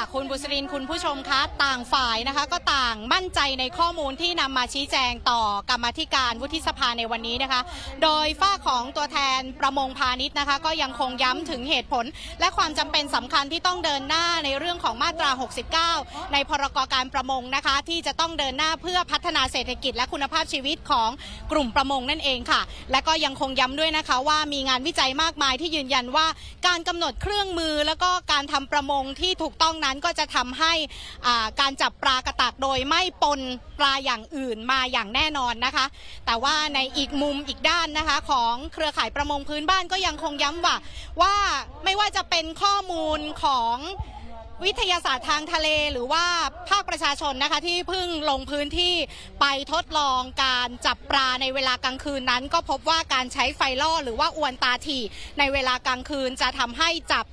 ค่ะคุณบุษรินคุณผู้ชมคะต่างฝ่ายนะคะก็ต่างมั่นใจในข้อมูลที่นำมาชี้แจงต่อกรรมธิการวุฒิสภาในวันนี้นะคะ โดยฝ้าของตัวแทนประมงพาณิชย์นะคะ ก็ยังคงย้ำถึงเหตุผล และความจำเป็นสำคัญที่ต้องเดินหน้าในเรื่องของมาตรา 69 ในพรกการประมงนะคะ ที่จะต้องเดินหน้าเพื่อพัฒนาเศรษฐกิจและคุณภาพชีวิตของกลุ่มประมงนั่นเองค่ะ และก็ยังคงย้ำด้วยนะคะว่ามีงานวิจัยมากมายที่ยืนยันว่าการกำหนดเครื่องมือ แล้วก็การทำประมงที่ถูกต้องนั้นก็จะทำให้การจับปลากระตักโดยไม่ปนปลาอย่างอื่นมาอย่างแน่นอนนะคะ แต่ว่าในอีกมุมอีกด้านนะคะ ของเครือข่ายประมงพื้นบ้านก็ยังคงย้ำว่าว่าไม่ว่าจะเป็นข้อมูลของ วิทยาศาสตร์ทางทะเลหรือว่าภาคประชาชนนะคะที่เพิ่งลงพื้นที่ไปทดลองการจับปลาในเวลากลางคืนนั้น ก็พบว่าการใช้ไฟล่อหรือว่าอวนตาถี่ในเวลากลางคืนจะทำให้จับ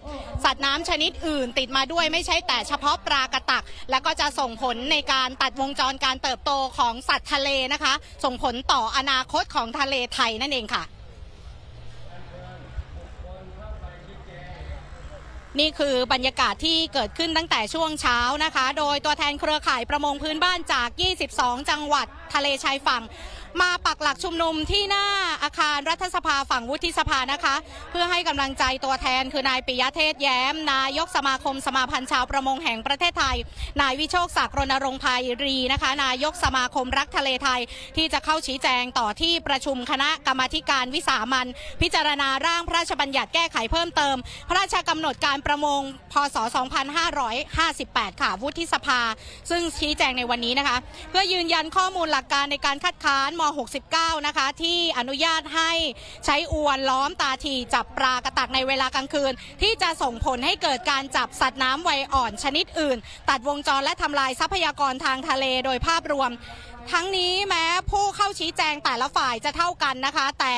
สัตว์น้ำชนิดอื่น ติดมาด้วยไม่ใช่แต่เฉพาะปลากระตัก แล้วก็จะส่งผลในการตัดวงจรการเติบโตของสัตว์ทะเลนะคะ ส่งผลต่ออนาคตของทะเลไทยนั่นเองค่ะ นี่คือบรรยากาศที่เกิดขึ้นตั้งแต่ช่วงเช้านะคะ โดยตัวแทนเครือข่ายประมงพื้นบ้านจาก 22 จังหวัดทะเลชายฝั่งมาปักหลักชุมนุมที่หน้าอาคารรัฐสภาฝั่งวุฒิสภานะคะ เพื่อให้กำลังใจตัวแทนคือนายปิยเทศแย้ม นายกสมาคมสมาพันธ์ชาวประมงแห่งประเทศไทย นายวิโชคศักดิ์รณรงค์ภัยรีนะคะ นายกสมาคมรักทะเลไทย ที่จะเข้าชี้แจงต่อที่ประชุมคณะกรรมาการวิสามันพิจารณาร่างพระราชบัญญัติแก้ไขเพิ่มเติม พระราชกำหนดการประมงพศ 2558 ค่ะวุฒิสภา ซึ่งชี้แจงในวันนี้นะคะ เพื่อยืนยันข้อมูลหลักการในการคัดค้านม69 นะคะ ที่อนุญาตให้ใช้อวนล้อมตาทีจับปลากระตักในเวลากลางคืน ที่จะส่งผลให้เกิดการจับสัตว์น้ำวัยอ่อนชนิดอื่น ตัดวงจรและทำลายทรัพยากรทางทะเลโดยภาพรวม ทั้งนี้แม้ผู้เข้าชี้แจงแต่ละฝ่ายจะเท่ากันนะคะ แต่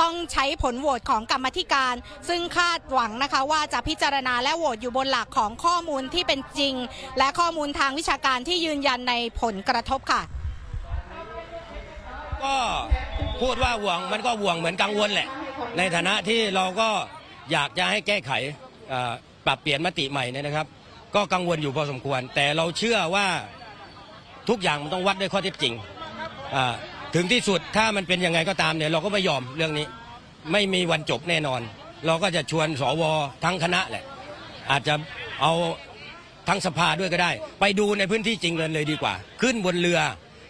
ต้องใช้ผลโหวตของกรรมธิการ ซึ่งคาดหวังนะคะ ว่าจะพิจารณาและโหวตอยู่บนหลักของข้อมูลที่เป็นจริง และข้อมูลทางวิชาการที่ยืนยันในผลกระทบค่ะ ก็พูดว่าห่วงมันก็ห่วงเหมือนกังวลแหละ ในฐานะที่เราก็อยากจะให้แก้ไขปรับเปลี่ยนมติใหม่เนี่ยนะครับ ก็กังวลอยู่พอสมควร แต่เราเชื่อว่าทุกอย่างมันต้องวัดด้วยข้อเท็จจริงถึงที่สุดถ้ามันเป็นยังไงก็ตามเนี่ยเราก็ไม่ยอมเรื่องนี้ ไม่มีวันจบแน่นอน เราก็จะชวนสวทั้งคณะแหละ อาจจะเอาทั้งสภาด้วยก็ได้ ไปดูในพื้นที่จริงกันเลยดีกว่า ขึ้นบนเรือ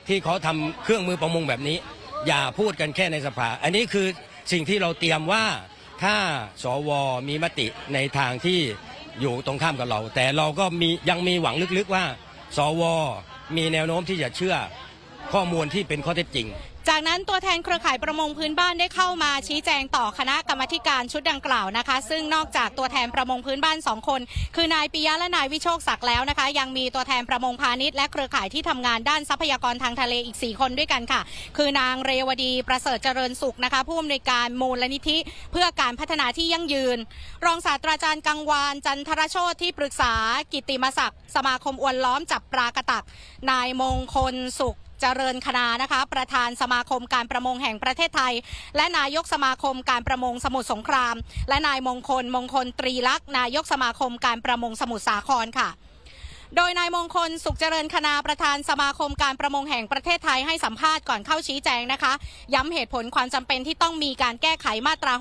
ที่เขาทำเครื่องมือประมงแบบนี้ อย่าพูดกันแค่ในสภา อันนี้คือสิ่งที่เราเตรียมว่าถ้าสวมีมติในทางที่อยู่ตรงข้ามกับเรา แต่เราก็มียังมีหวังลึกๆว่า สวมีแนวโน้มที่จะเชื่อข้อมูลที่เป็นข้อเท็จจริง จากนั้นตัวแทนเครือข่ายประมงพื้นบ้านได้เข้ามาชี้แจงต่อคณะกรรมการชุดดังกล่าวนะคะ ซึ่งนอกจากตัวแทนประมงพื้นบ้านสองคน คือนายปิยะและนายวิโชคศักดิ์แล้วนะคะ ยังมีตัวแทนประมงพาณิชย์และเครือข่ายที่ทำงานด้านทรัพยากรทางทะเลอีก 4 คนด้วยกันค่ะ คือนางเรวดีประเสริฐเจริญสุขนะคะ ผู้อำนวยการมูลนิธิ เพื่อการพัฒนาที่ยั่งยืน รองศาสตราจารย์กังวานจันทรโชตที่ปรึกษา กิตติมศักดิ์สมาคมอวนล้อมจับปลากระตัก นายมงคลสุข เจริญคณานะคะ ประธานสมาคมการประมงแห่งประเทศไทย และนายกสมาคมการประมงสมุทรสงคราม และนายมงคลมงคลตรีลักษณ์นายกสมาคมการประมงสมุทรสาครค่ะ โดยนายมงคลสุขเจริญคณาประธานสมาคมการประมงแห่งประเทศไทยให้สัมภาษณ์ก่อนเข้าชี้แจงนะคะ ย้ำเหตุผลความจำเป็นที่ต้องมีการแก้ไขมาตรา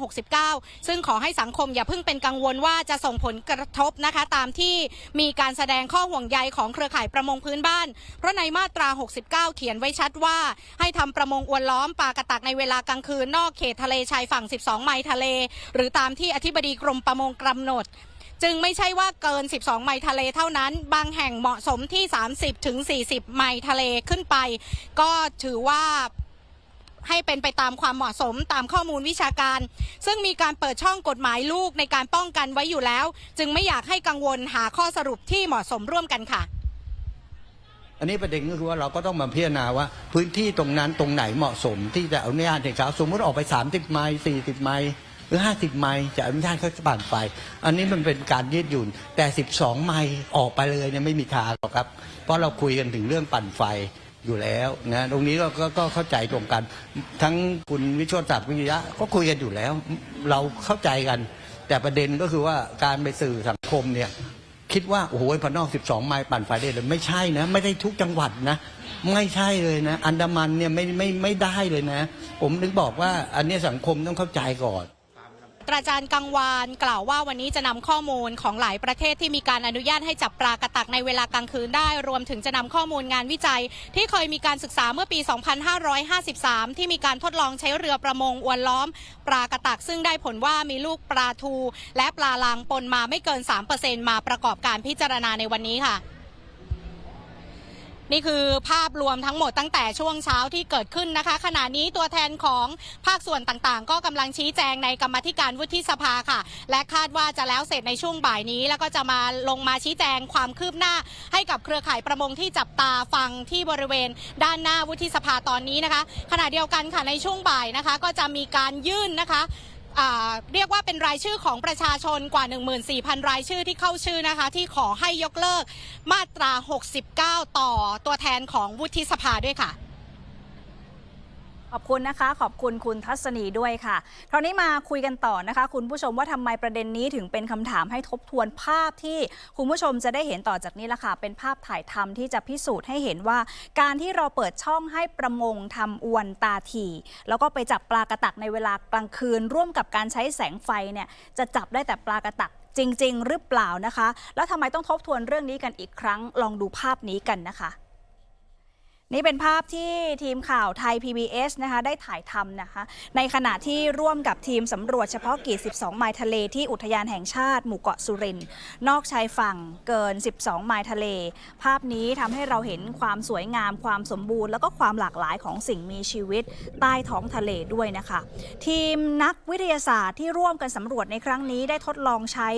69 ซึ่งขอให้สังคมอย่าเพิ่งเป็นกังวลว่าจะส่งผลกระทบนะคะ ตามที่มีการแสดงข้อห่วงใยของเครือข่ายประมงพื้นบ้าน เพราะในมาตรา 69 เขียนไว้ชัดว่า ให้ทำประมงอวนล้อมปลากระตักในเวลากลางคืนนอกเขตทะเลชายฝั่ง 12 ไมล์ทะเล หรือตามที่อธิบดีกรมประมงกำหนด จึงไม่ใช่ว่าเกิน 12 ไมล์ทะเลเท่านั้น บางแห่งเหมาะสมที่ 30ถึง40 ไมล์ทะเลขึ้นไป ก็ถือว่าให้เป็นไปตามความเหมาะสมตามข้อมูลวิชาการ ซึ่งมีการเปิดช่องกฎหมายลูกในการป้องกันไว้อยู่แล้ว จึงไม่อยากให้กังวลหาข้อสรุปที่เหมาะสมร่วมกันค่ะ อันนี้ประเด็นก็คือว่าเราก็ต้องมาพิจารณาว่า พื้นที่ตรงนั้นตรงไหนเหมาะสมที่จะอนุญาตให้เขาวสมมติออกไป 30 ไมล์40 ไมล์ หรือ 50 ไมล์จะอนุญาตเขาจะปั่นไฟ อันนี้มันเป็นการยืดหยุ่น แต่ 12 ไมล์ออกไปเลยเนี่ยไม่มีทางหรอกครับ เพราะเราคุยกันถึงเรื่องปั่นไฟอยู่แล้วนะตรงนี้เราก็ก็เข้าใจตรงกัน ทั้งคุณวิชติศักดิ์วิริยะก็คุยกันอยู่แล้ว เราเข้าใจกัน แต่ประเด็นก็คือว่าการไปสื่อสังคมเนี่ยคิดว่าโอ้โหพนอก 12 ไมล์ปั่นไฟได้เลยไม่ใช่นะ ไม่ได้ทุกจังหวัดนะไม่ใช่เลยนะ อันดามันเนี่ยไม่ไม่ไม่ได้เลยนะ ผมถึงบอกว่าอันนี้สังคมต้องเข้าใจก่อน อาจารย์กังวานกล่าวว่าวันนี้จะนำข้อมูลของหลายประเทศที่มีการอนุญาตให้จับปลากระตักในเวลากลางคืนได้ รวมถึงจะนำข้อมูลงานวิจัย ที่เคยมีการศึกษาเมื่อปี 2553 ที่มีการทดลองใช้เรือประมงอวนล้อม ปลากระตักซึ่งได้ผลว่ามีลูกปลาทู และปลาลางปนมาไม่เกิน 3%มาประกอบการพิจารณาในวันนี้ค่ะ นี่คือภาพรวมทั้งหมดตั้งแต่ช่วงเช้าที่เกิดขึ้นนะคะ ขณะนี้ตัวแทนของภาคส่วนต่างๆ ก็กำลังชี้แจงในกรรมธิการวุฒิสภาค่ะ และคาดว่าจะแล้วเสร็จในช่วงบ่ายนี้ แล้วก็จะมาลงมาชี้แจงความคืบหน้า ให้กับเครือข่ายประมงที่จับตาฟังที่บริเวณด้านหน้าวุฒิสภาตอนนี้นะคะ ขณะเดียวกันค่ะในช่วงบ่ายนะคะ ก็จะมีการยื่นนะคะ เรียกว่าเป็นรายชื่อของประชาชนกว่า 14,000 รายชื่อที่เข้าชื่อนะคะ ที่ขอให้ยกเลิกมาตรา 69 ต่อตัวแทนของวุฒิสภาด้วยค่ะ ขอบคุณนะคะ ขอบคุณคุณทัศนีด้วยค่ะคราวนี้มาคุยกันต่อนะคะ คุณผู้ชมว่าทำไมประเด็นนี้ถึงเป็นคำถามให้ทบทวนภาพที่คุณผู้ชมจะได้เห็นต่อจากนี้ละค่ะ เป็นภาพถ่ายทำที่จะพิสูจน์ให้เห็นว่า การที่เราเปิดช่องให้ประมงทำอวนตาถี่ แล้วก็ไปจับปลากระตักในเวลากลางคืน ร่วมกับการใช้แสงไฟเนี่ยจะจับได้แต่ปลากระตักจริง ๆ หรือเปล่านะคะ แล้วทำไมต้องทบทวนเรื่องนี้กันอีกครั้งลองดูภาพนี้กันนะคะ นี่เป็นภาพที่ทีมข่าวไทย PBS นะคะได้ถ่ายทำนะคะในขณะที่ร่วมกับทีมสำรวจเฉพาะกิจ 12 ไมล์ทะเลที่อุทยานแห่งชาติหมู่เกาะสุรินนอกชายฝั่งเกิน 12 ไมล์ทะเล ภาพนี้ทำให้เราเห็นความสวยงามความสมบูรณ์ แล้วก็ความหลากหลายของสิ่งมีชีวิตใต้ท้องทะเลด้วยนะคะ ทีมนักวิทยาศาสตร์ที่ร่วมกันสำรวจในครั้งนี้ได้ทดลองใช้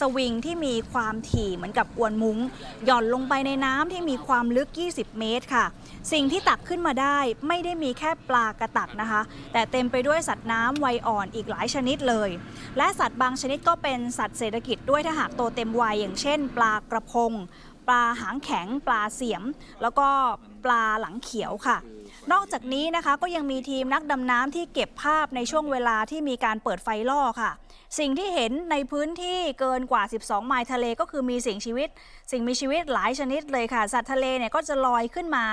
สวิงที่มีความถี่เหมือนกับอวนมุง้งหย่อนลงไปในน้ำที่มีความลึก 20 เมตรค่ะสิ่งที่ตักขึ้นมาได้ไม่ได้มีแค่ปลากระตักนะคะ แต่เต็มไปด้วยสัตว์น้ำวัยอ่อนอีกหลายชนิดเลย และสัตว์บางชนิดก็เป็นสัตว์เศรษฐกิจด้วยถ้าหากโตเต็มวัยอย่างเช่น ปลากระพง ปลาหางแข็ง ปลาเสียม แล้วก็ปลาหลังเขียวค่ะนอกจากนี้นะคะก็ยังมีทีมนักดำน้ำที่เก็บภาพในช่วงเวลาที่มีการเปิดไฟล่อค่ะ สิ่งที่เห็นในพื้นที่เกินกว่า 12 ไมล์ทะเลก็คือมีสิ่งชีวิต สิ่งมีชีวิตหลายชนิดเลยค่ะ สัตว์ทะเลเนี่ยก็จะลอยขึ้นมา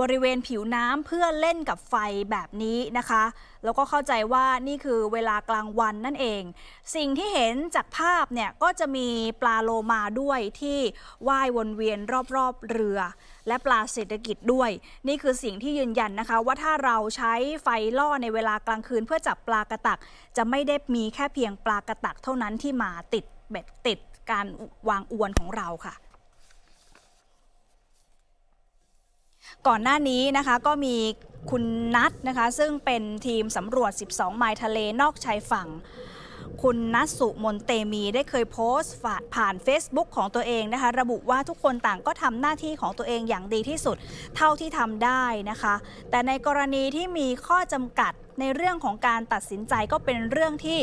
บริเวณผิวน้ำเพื่อเล่นกับไฟแบบนี้นะคะ แล้วก็เข้าใจว่านี่คือเวลากลางวันนั่นเอง สิ่งที่เห็นจากภาพเนี่ยก็จะมีปลาโลมาด้วยที่ว่ายวนเวียนรอบๆเรือ และปลาเศรษฐกิจด้วย นี่คือสิ่งที่ยืนยันนะคะ ว่าถ้าเราใช้ไฟล่อในเวลากลางคืน เพื่อจับปลากระตัก จะไม่ได้มีแค่เพียงปลากระตักเท่านั้นที่มาติดเบ็ดติดการวางอวนของเราค่ะ ก่อนหน้านี้นะคะก็มีคุณนัทนะคะซึ่งเป็นทีมสำรวจ 12 ไมล์ทะเลนอกชายฝั่ง คุณนัทสุมนเตมีได้เคยโพสต์ฝาผ่าน Facebook ของตัวเองนะคะ ระบุว่าทุกคนต่างก็ทำหน้าที่ของตัวเองอย่างดีที่สุดเท่าที่ทำได้นะคะ แต่ในกรณีที่มีข้อจำกัด ในเรื่องของการตัดสินใจก็เป็นเรื่องที่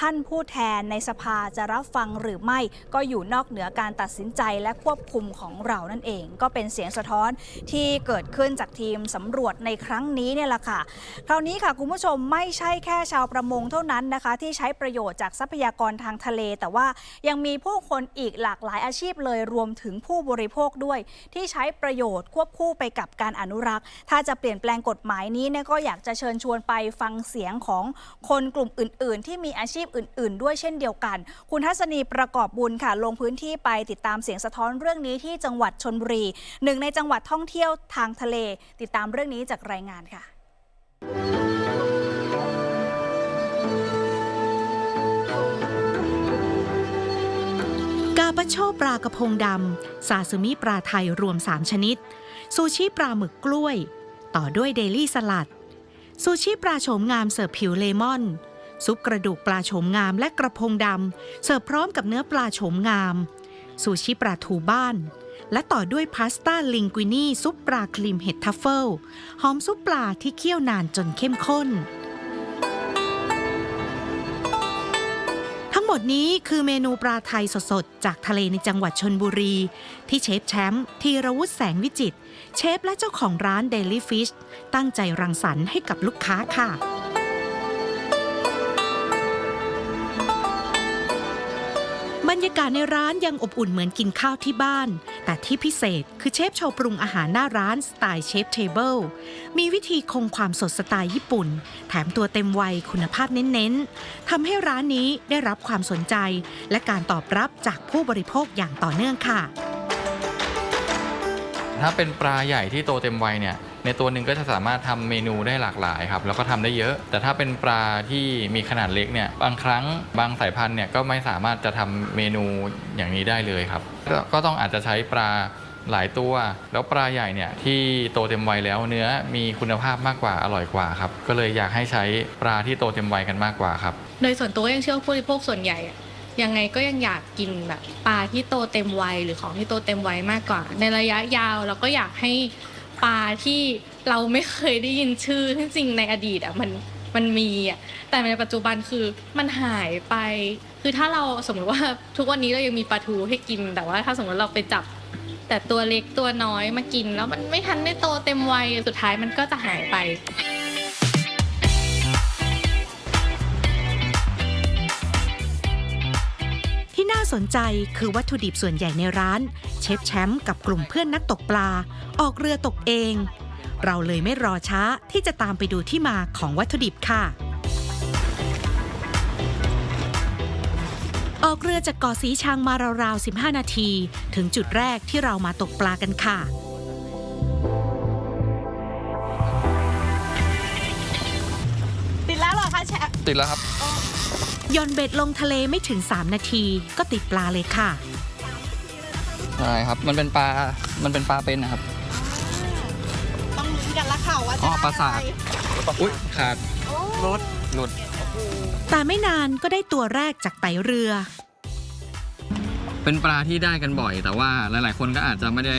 ท่านผู้แทนในสภาจะรับฟังหรือไม่ ก็อยู่นอกเหนือการตัดสินใจและควบคุมของเรานั่นเอง ก็เป็นเสียงสะท้อนที่เกิดขึ้นจากทีมสำรวจในครั้งนี้เนี่ยแหละค่ะ คราวนี้ค่ะคุณผู้ชมไม่ใช่แค่ชาวประมงเท่านั้นนะคะ ที่ใช้ประโยชน์จากทรัพยากรทางทะเล แต่ว่ายังมีผู้คนอีกหลากหลายอาชีพเลยรวมถึงผู้บริโภคด้วย ที่ใช้ประโยชน์ควบคู่ไปกับการอนุรักษ์ ถ้าจะเปลี่ยนแปลงกฎหมายนี้เนี่ยก็อยากจะเชิญชวนไปฟังเสียงของคนกลุ่มอื่น ๆ ที่มีอาชีพอื่น ๆ ด้วยเช่นเดียวกัน คุณทัศนีประกอบบุญค่ะ ลงพื้นที่ไปติดตามเสียงสะท้อนเรื่องนี้ที่จังหวัดชนบุรีหนึ่งในจังหวัดท่องเที่ยวทางทะเล ติดตามเรื่องนี้จากรายงานค่ะกาปาโชปลากระพงดำซาซิมิปลาไทยรวม 3 ชนิด ซูชิปลาหมึกกล้วย ต่อด้วยเดลี่สลัด ซูชิปลาโฉมงามเสิร์ฟผิวเลมอน ซุปกระดูกปลาโฉมงามและกระพงดำเสิร์ฟพร้อมกับเนื้อปลาโฉมงาม ซูชิปลาทูบ้าน และต่อด้วยพาสต้าลิงกุินี่ซุปปลาครีมเห็ดทัฟเฟิลหอมซุปปลาที่เคี่ยวนานจนเข้มข้น ดนี้คือเมนูปลาไทยสดๆ จากทะเลในจังหวัดชนบุรี ที่เชฟแชมป์ธีรวุฒิแสงวิจิต เชฟและเจ้าของร้าน Daily Fish ตั้งใจรังสรรค์ให้กับลูกค้าค่ะ บรรยากาศในร้านยังอบอุ่นเหมือนกินข้าวที่บ้าน แต่ที่พิเศษคือเชฟโชว์ปรุงอาหารหน้าร้านสไตล์เชฟเทเบิลมีวิธีคงความสดสไตล์ญี่ปุ่น แถมตัวเต็มวัยคุณภาพเน้นๆทำให้ร้านนี้ได้รับความสนใจ และการตอบรับจากผู้บริโภคอย่างต่อเนื่องค่ะ ถ้าเป็นปลาใหญ่ที่โตเต็มวัยเนี่ย ในตัวหนึ่งก็จะสามารถทำเมนูได้หลากหลายครับแล้วก็ทำได้เยอะ แต่ถ้าเป็นปลาที่มีขนาดเล็กเนี่ยบางครั้งบางสายพันธุ์เนี่ยก็ไม่สามารถจะทำเมนูอย่างนี้ได้เลยครับก็ก็ต้องอาจจะใช้ปลาหลายตัว แล้วปลาใหญ่เนี่ยที่โตเต็มวัยแล้วเนื้อมีคุณภาพมากกว่าอร่อยกว่าครับก็เลยอยากให้ใช้ปลาที่โตเต็มวัยกันมากกว่าครับโดยส่วนตัวยังเชื่อว่าผู้บริโภคส่วนใหญ่ยังไงก็ยังอยากกินแบบปลาที่โตเต็มวัยหรือของที่โตเต็มวัยมากกว่า ในระยะยาวเราก็อยากให้ ปลาที่เราไม่เคยได้ยินชื่อที่จริงในอดีตอะมันมันมีอะแต่ในปัจจุบันคือมันหายไป คือถ้าเราสมมติว่าทุกวันนี้เรายังมีปลาทูให้กิน แต่ว่าถ้าสมมติเราไปจับ แต่ตัวเล็กตัวน้อยมากิน แล้วมันไม่ทันได้โตเต็มวัยสุดท้ายมันก็จะหายไป สนใจคือวัตถุดิบส่วนใหญ่ในร้าน เชฟแชมป์กับกลุ่มเพื่อนนักตกปลา ออกเรือตกเอง เราเลยไม่รอช้าที่จะตามไปดูที่มาของวัตถุดิบค่ะ ออกเรือจากเกาะสีชังมาราวๆ 15 นาที ถึงจุดแรกที่เรามาตกปลากันค่ะติดแล้วเหรอคะแชฟติดแล้วครับ ย่อนเบ็ดลงทะเลไม่ถึง 3 นาทีก็ติดปลาเลยค่ะ ใช่ครับ มันเป็นปลา มันเป็นปลาเป็นนะครับ ต้องลุ้นกันละค่ะว่าจะอ๋อได้ปลาสากอะไรอุ้ยขาดรถหลุดแต่ไม่นานก็ได้ตัวแรกจากไตเรือ เป็นปลาที่ได้กันบ่อย แต่ว่าหลาย ๆ คนก็อาจจะไม่ได้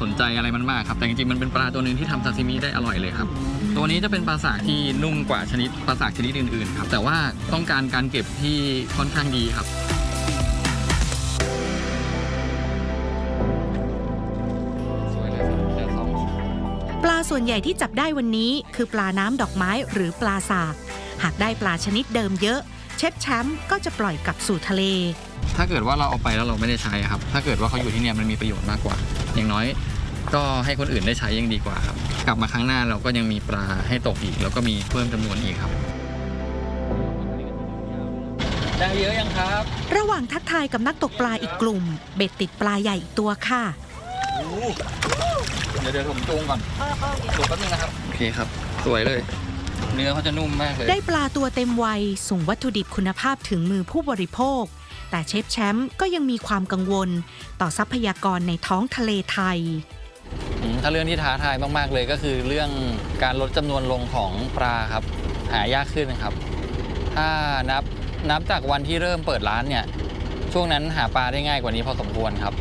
สนใจอะไรมันมากครับ แต่จริง ๆ มันเป็นปลาตัวหนึ่งที่ทำซาซิมิได้อร่อยเลยครับ ตัวนี้จะเป็นปลาสากที่นุ่มกว่าชนิดปลาสากชนิดอื่นๆครับแต่ว่าต้องการการเก็บที่ค่อนข้างดีครับสวยเลยครับแค่สองปลาส่วนใหญ่ที่จับได้วันนี้ คือปลาน้ำดอกไม้หรือปลาสาก หากได้ปลาชนิดเดิมเยอะ เชฟแชมป์ก็จะปล่อยกลับสู่ทะเล ถ้าเกิดว่าเราเอาไปแล้วเราไม่ได้ใช้ครับ ถ้าเกิดว่าเขาอยู่ที่เนี่ยมันมีประโยชน์มากกว่า อย่างน้อย ก็ให้คนอื่นได้ใช้ยังดีกว่าครับ กลับมาครั้งหน้าเราก็ยังมีปลาให้ตกอีก แล้วก็มีเพิ่มจำนวนอีกครับได้เยอะยังครับ ระหว่างทักทายกับนักตกปลาอีกกลุ่ม เบ็ดติดปลาใหญ่อีกตัวค่ะ เดี๋ยวเดี๋ยวผมจูงก่อนจูงแป๊บนึงนะครับ โอเคครับ สวยเลย เนื้อเขาจะนุ่มมากเลย ได้ปลาตัวเต็มวัยส่งวัตถุดิบคุณภาพถึงมือผู้บริโภค แต่เชฟแชมป์ก็ยังมีความกังวล ต่อทรัพยากรในท้องทะเลไทยอืม ถ้าเรื่องที่ท้าทายมากๆเลยก็คือเรื่องการลดจำนวนลงของปลาครับ หายากขึ้นนะครับ ถ้านับนับจากวันที่เริ่มเปิดร้านเนี่ย ช่วงนั้นหาปลาได้ง่ายกว่านี้พอสมควรครับ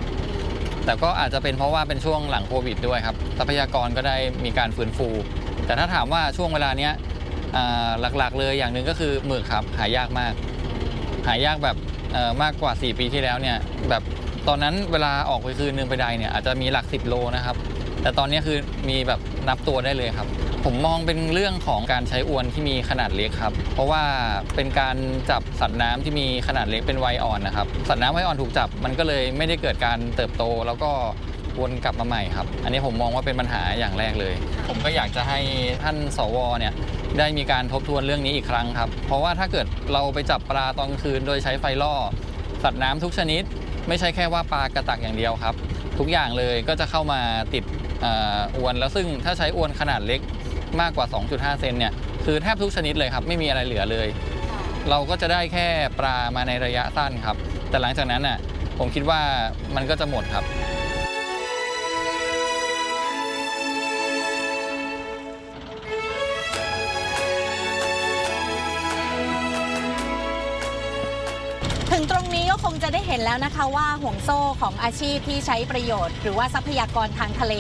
แต่ก็อาจจะเป็นเพราะว่าเป็นช่วงหลังโควิดด้วยครับ ทรัพยากรก็ได้มีการฟื้นฟู แต่ถ้าถามว่าช่วงเวลาเนี้ยหลักๆ เลยอย่างหนึ่งก็คือหมึกครับหายากมาก หายากแบบมากกว่า 4 ปีที่แล้วเนี่ยแบบตอนนั้นเวลาออกไปคืนนึงไปใดเนี่ยอาจจะมีหลัก 10 โลนะครับ แต่ตอนนี้คือมีแบบนับตัวได้เลยครับ ผมมองเป็นเรื่องของการใช้อวนที่มีขนาดเล็กครับ เพราะว่าเป็นการจับสัตว์น้ำที่มีขนาดเล็กเป็นไวอ่อนนะครับ สัตว์น้ำวัยอ่อนถูกจับมันก็เลยไม่ได้เกิดการเติบโตแล้วก็วนกลับมาใหม่ครับ อันนี้ผมมองว่าเป็นปัญหาอย่างแรกเลย ผมก็อยากจะให้ท่านสวเนี่ยได้มีการทบทวนเรื่องนี้อีกครั้งครับ เพราะว่าถ้าเกิดเราไปจับปลาตอนกลางคืน โดยใช้ไฟล่อ สัตว์น้ำทุกชนิด ไม่ใช่แค่ว่าปลากระตักอย่างเดียวครับ ทุกอย่างเลยก็จะเข้ามาติด อ่ออวนแล้วซึ่งถ้าใช้อวนขนาดเล็กมากกว่า 2.5 เซนเนี่ยคือแทบทุกชนิดเลยครับ ไม่มีอะไรเหลือเลย เราก็จะได้แค่ปลามาในระยะสั้นครับ แต่หลังจากนั้นน่ะผมคิดว่ามันก็จะหมดครับ ถึงตรงนี้ก็คงจะได้เห็นแล้วนะคะว่าห่วงโซ่ของอาชีพที่ใช้ประโยชน์ หรือว่าทรัพยากรทางทะเล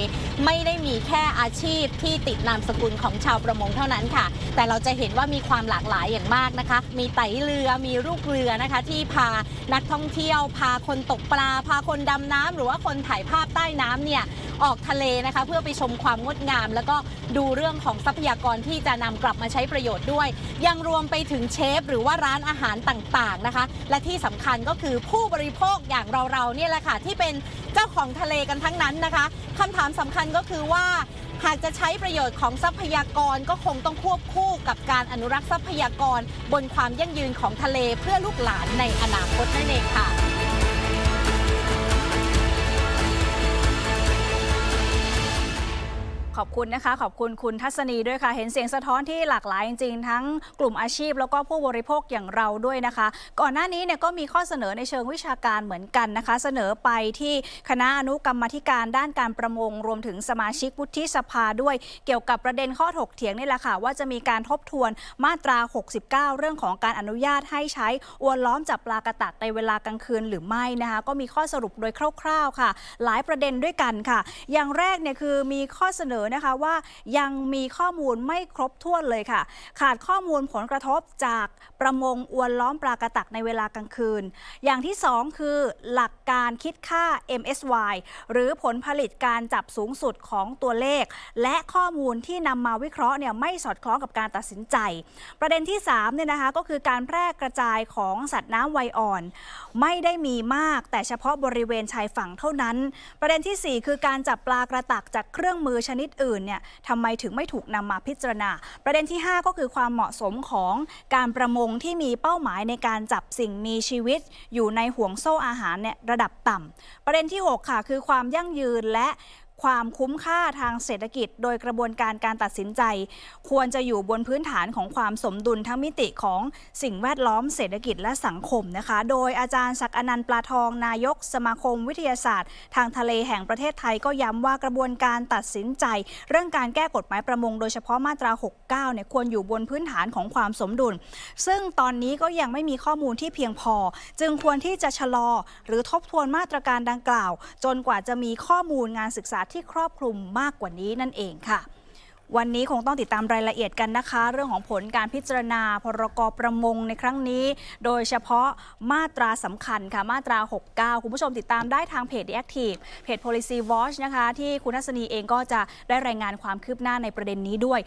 ไม่ได้มีแค่อาชีพที่ติดนามสกุลของชาวประมงเท่านั้นค่ะ แต่เราจะเห็นว่ามีความหลากหลายอย่างมากนะคะ มีไตเรือมีลูกเรือนะคะที่พานักท่องเที่ยว พาคนตกปลา พาคนดำน้ำหรือว่าคนถ่ายภาพใต้น้ำเนี่ยออกทะเลนะคะเพื่อไปชมความงดงาม แล้วก็ดูเรื่องของทรัพยากรที่จะนำกลับมาใช้ประโยชน์ด้วย ยังรวมไปถึงเชฟ หรือว่าร้านอาหารต่างๆนะคะ และที่สำคัญก็คือผู้บริโภคอย่างเราๆเนี่ยแหละค่ะที่เป็นเจ้าของทะเลกันทั้งนั้นนะคะคำถามสำคัญก็คือว่าหากจะใช้ประโยชน์ของทรัพยากรก็คงต้องควบคู่กับการอนุรักษ์ทรัพยากร บนความยั่งยืนของทะเลเพื่อลูกหลานในอนาคตนั่นเองค่ะ ขอบคุณนะคะ ขอบคุณคุณทัศนีด้วยค่ะ เห็นเสียงสะท้อนที่หลากหลายจริงๆ ทั้งกลุ่มอาชีพ แล้วก็ผู้บริโภคอย่างเราด้วยนะคะ ก่อนหน้านี้เนี่ยก็มีข้อเสนอในเชิงวิชาการเหมือนกันนะคะ เสนอไปที่คณะอนุกรรมธิการด้านการประมง รวมถึงสมาชิกวุฒิสภาด้วย เกี่ยวกับประเด็นข้อถกเถียงนี่แหละค่ะว่าจะมีการทบทวนมาตรา 69 เรื่องของการอนุญาตให้ใช้อวนล้อมจับปลากระตักในเวลากลางคืนหรือไม่นะคะ ก็มีข้อสรุปโดยคร่าว ๆค่ะ หลายประเด็นด้วยกันค่ะ อย่างแรกเนี่ยคือมีข้อเสนอนะคะว่ายังมีข้อมูลไม่ครบถ้วนเลยค่ะ ขาดข้อมูลผลกระทบจากประมงอวนล้อมปลากระตักในเวลากลางคืน อย่างที่ 2 คือหลักการคิดค่า MSY หรือผลผลิตการจับสูงสุดของตัวเลข และข้อมูลที่นำมาวิเคราะห์เนี่ยไม่สอดคล้องกับการตัดสินใจ ประเด็นที่3เนี่ยนะคะก็คือการแพร่กระจายของสัตว์น้ำไวอ่อน ไม่ได้มีมากแต่เฉพาะบริเวณชายฝั่งเท่านั้น ประเด็นทีสี่4 คือการจับปลากระตักจากเครื่องมือชนิดอื่นเนี่ยทำไมถึงไม่ถูกนำมาพิจารณา ประเด็นที่ 5 ก็คือความเหมาะสมของการประมงที่มีเป้าหมายในการจับสิ่งมีชีวิต อยู่ในห่วงโซ่อาหารเนี่ยระดับต่ำประเด็นที่ 6 ค่ะ คือความยั่งยืนและ ความคุ้มค่าทางเศรษฐกิจ โดยกระบวนการการตัดสินใจ ควรจะอยู่บนพื้นฐานของความสมดุลทั้งมิติของสิ่งแวดล้อมเศรษฐกิจและสังคมนะคะ โดยอาจารย์ศักดิ์อนันต์ปลาทองนายก สมาคมวิทยาศาสตร์ ทางทะเลแห่งประเทศไทยก็ย้ำว่ากระบวนการตัดสินใจ เรื่องการแก้กฎหมายประมง โดยเฉพาะมาตรา 69 เนี่ยควรอยู่บนพื้นฐานของความสมดุล ซึ่งตอนนี้ก็ยังไม่มีข้อมูลที่เพียงพอ จึงควรที่จะชะลอ หรือทบทวนมาตรการดังกล่าว จนกว่าจะมีข้อมูลงานศึกษาที่ครอบคลุมมากกว่านี้นั่นเองค่ะ วันนี้คงต้องติดตามรายละเอียดกันนะคะ เรื่องของผลการพิจารณาพรกประมงในครั้งนี้ โดยเฉพาะมาตราสำคัญค่ะมาตรา 69 คุณผู้ชมติดตามได้ทางเพจ The Active เพจ Policy Watch นะคะ ที่คุณทัศนีเองก็จะได้รายงานความคืบหน้าในประเด็นนี้ด้วย